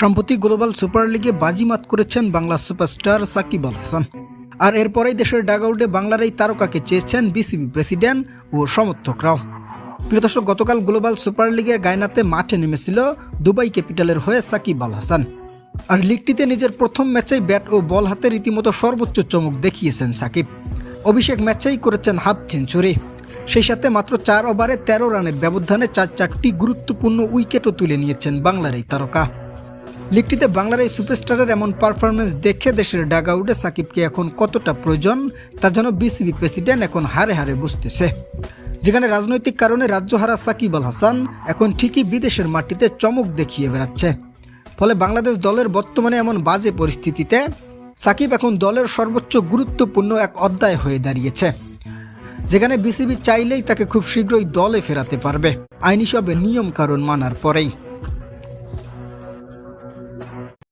সম্প্রতি global super লিগে বাজিমাত করেছেন বাংলা সুপারস্টার সাকিব আল হাসান। আর এরপরেই দেশের ডাগআউটে বাংলার এই তারকাকে চেয়েছেন বিসিবি প্রেসিডেন্ট ও সমর্থকরাও। প্রিয় দর্শক, গতকাল গ্লোবাল সুপার লিগের গায়নাতে মাঠে নেমেছিল দুবাই ক্যাপিটালের হয়ে সাকিব আল হাসান। আর লিগটিতে নিজের প্রথম ম্যাচেই ব্যাট ও বল হাতে রীতিমতো সর্বোচ্চ চমক দেখিয়েছেন সাকিব। অভিষেক ম্যাচেই করেছেন হাফ সেঞ্চুরি। সেই সাথে মাত্র চার ওভারে তেরো রানের ব্যবধানে চার চারটি গুরুত্বপূর্ণ উইকেটও তুলে নিয়েছেন বাংলার এই তারকা। লিগটিতে বাংলার এই সুপারস্টারের এমন পারফরমেন্স দেখে দেশের ডাগাউডে সাকিবকে এখন কতটা প্রয়োজন, তা যেন বিসিবি প্রেসিডেন্ট এখন হারে হারে বুঝতেছে। যেখানে রাজনৈতিক কারণে রাজ্যহারা সাকিব আল হাসান এখন ঠিকই বিদেশের মাটিতে চমক দেখিয়ে বেড়াচ্ছে। ফলে বাংলাদেশ দলের বর্তমানে এমন বাজে পরিস্থিতিতে সাকিব এখন দলের সর্বোচ্চ গুরুত্বপূর্ণ এক অধ্যায় হয়ে দাঁড়িয়েছে। যেখানে বিসিবি চাইলেই তাকে খুব শীঘ্রই দলে ফেরাতে পারবে। আইনি সবে নিয়ম কারণ মানার পরেই।